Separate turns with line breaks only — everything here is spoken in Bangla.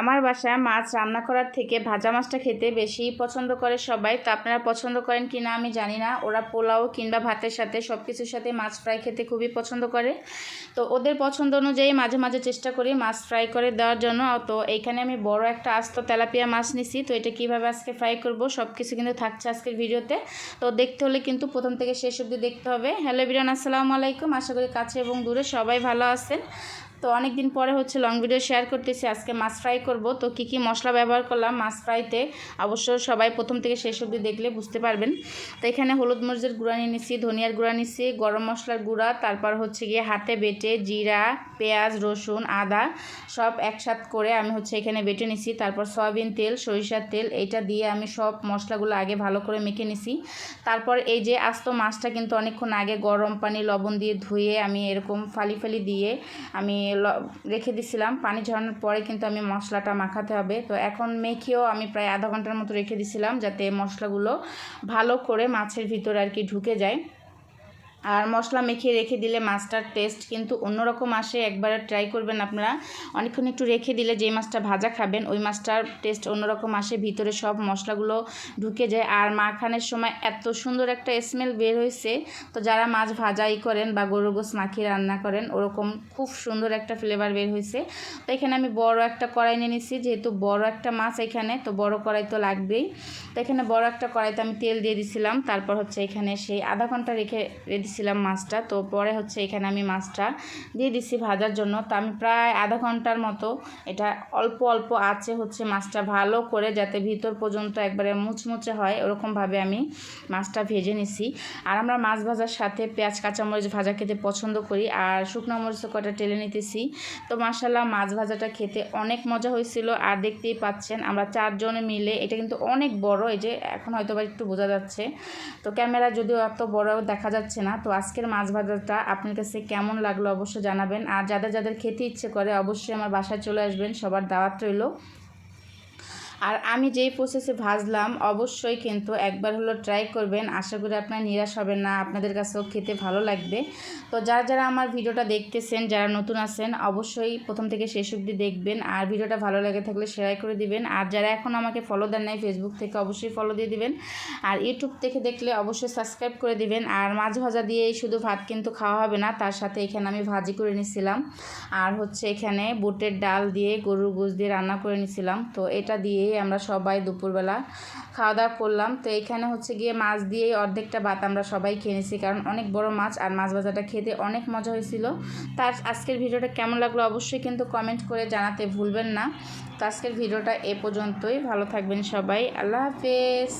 আমার বাসায় মাছ রান্না করার থেকে ভাজা মাছটা খেতে বেশি পছন্দ করে সবাই। তো আপনারা পছন্দ করেন কি না আমি জানি না। ওরা পোলাও কিংবা ভাতের সাথে সব কিছুর সাথে মাছ ফ্রাই খেতে খুবই পছন্দ করে। তো ওদের পছন্দ অনুযায়ী মাঝে মাঝে চেষ্টা করি মাছ ফ্রাই করে দেওয়ার জন্য। তো এইখানে আমি বড় একটা আস্ত তেলাপিয়া মাছ নিছি। তো এটা কীভাবে আজকে ফ্রাই করব সব কিছু কিন্তু থাকছে আজকের ভিডিওতে। তো দেখতে হলে কিন্তু প্রথম থেকে শেষ অবধি দেখতে হবে। হ্যালো বিরান আসসালামু আলাইকুম। আশা করি কাছে এবং দূরে সবাই ভালো আছেন। তো অনেক দিন পরে হচ্ছে লং ভিডিও শেয়ার করতেছি, আজকে মাছ ফ্রাই করব। তো কি কি মশলা ব্যবহার করলাম মাছ ফ্রাইতে অবশ্য সবাই প্রথম থেকে শেষ অবধি দেখলে বুঝতে পারবেন। তো এখানে হলুদ মরিচের গুঁড়া নিয়ে নিছি, ধনিয়ার গুঁড়া নিছি, গরম মশলার গুঁড়া, তারপর হচ্ছে গিয়ে হাতে বেটে জিরা, পেঁয়াজ, রসুন, আদা সব একসাথ করে আমি হচ্ছে এখানে বেটে নিছি। তারপর সয়াবিন তেল, সরিষার তেল, এইটা দিয়ে আমি সব মশলাগুলো আগে ভালো করে মেখে নিছি। তারপর এই যে আস্ত মাছটা কিন্তু অনেকক্ষণ আগে গরম পানি, লবণ দিয়ে ধুয়ে আমি এরকম ফালি ফালি দিয়ে আমি রেখে দিছিলাম। পানি ঝরানোর পরে কিন্তু আমি মশলাটা মাখাতে হবে। তো এখন মেখেও আমি প্রায় আধা ঘণ্টার মতো রেখে দিছিলাম যাতে মশলাগুলো ভালো করে মাছের ভিতরে আর কি ঢুকে যায়। আর মশলা মেখে রেখে দিলে মাছটার টেস্ট কিন্তু অন্যরকম আসে, একবার ট্রাই করবেন আপনারা। অনেকক্ষণ একটু রেখে দিলে যে মাছটা ভাজা খাবেন, ওই মাছটার টেস্ট অন্যরকম আসে, ভিতরে সব মশলাগুলো ঢুকে যায়। আর মাখানের সময় এত সুন্দর একটা স্মেল বের হয়েছে, তো যারা মাছ ভাজাই করেন বা গরু গোস মাখিয়ে রান্না করেন, ওরকম খুব সুন্দর একটা ফ্লেভার বের হয়েছে। তো এখানে আমি বড় একটা কড়াই নিয়ে নিচ্ছি যেহেতু বড় একটা মাছ এখানে, তো বড় কড়াই তো লাগবেই। তো এখানে বড় একটা কড়াইতে আমি তেল দিয়ে দিছিলাম, তারপর হচ্ছে এখানে সেই আধা ঘণ্টা রেখে দিছিলাম মাছটা। তো পরে হচ্ছে এখানে আমি মাছটা দিয়ে দিছি ভাজার জন্য। তো আমি প্রায় আধা ঘণ্টার মতো এটা অল্প অল্প আছে হচ্ছে মাছটা ভালো করে যাতে ভিতর পর্যন্ত একবারে মুচমুচে হয়, ওরকমভাবে আমি মাছটা ভেজে নিছি। আর আমরা মাছ ভাজার সাথে পেঁয়াজ, কাঁচামরিচ ভাজা খেতে পছন্দ করি আর শুকনো মরিচ কটা টেলে নিতেছি। তো মাসাল্লাহ মাছ ভাজাটা খেতে অনেক মজা হয়েছিল। আর দেখতেই পাচ্ছেন আমরা চারজনে মিলে, এটা কিন্তু অনেক বড়, এই যে এখন হয়তো বা একটু বোঝা যাচ্ছে। তো ক্যামেরা যদিও এত বড় দেখা যাচ্ছে না তো আজকের মাছ ভাজাটা আপনার কাছে কেমন লাগল অবশ্যই জানাবেন। আর যাদের যাদের খেতে ইচ্ছে করে অবশ্যই আমার বাসায় চলে আসবেন। সবার দাওয়াত রইল। আর আমি যেই প্রসেসে ভাজলাম, অবশ্যই কিন্তু একবার হলো ট্রাই করবেন। আশা করি আপনার নিরাশ হবেন না, আপনাদের কাছেও খেতে ভালো লাগবে। তো যারা যারা আমার ভিডিওটা দেখতেছেন, যারা নতুন আছেন, অবশ্যই প্রথম থেকে শেষ অবধি দেখবেন। আর ভিডিওটা ভালো লাগে থাকলে শেয়ার করে দিবেন। আর যারা এখন আমাকে ফলো দেন নাই ফেসবুক থেকে অবশ্যই ফলো দিয়ে দিবেন। আর ইউটিউব থেকে দেখলে অবশ্যই সাবস্ক্রাইব করে দিবেন। আর মাছ ভাজা দিয়েই শুধু ভাত কিন্তু খাওয়া হবে না, তার সাথে এখানে আমি ভাজি করে নিছিলাম। আর হচ্ছে এখানে বুটের ডাল দিয়ে গরুর গোস দিয়ে রান্না করে নিছিলাম। তো এটা দিয়েই আমরা সবাই দুপুরবেলা খাওয়া দাওয়া করলাম। তো এখানে হচ্ছে গিয়ে মাছ দিয়েই অর্ধেকটা ভাত আমরা সবাই খেয়েছি কারণ অনেক বড় মাছ আর মাছ ভাজাটা খেতে অনেক মজা হয়েছিল। তার আজকের ভিডিওটা কেমন লাগল অবশ্যই কিন্তু কমেন্ট করে জানাতে ভুলবেন না। তো আজকের ভিডিওটা এ পর্যন্তই। ভালো থাকবেন সবাই। আল্লাহ হাফেজ।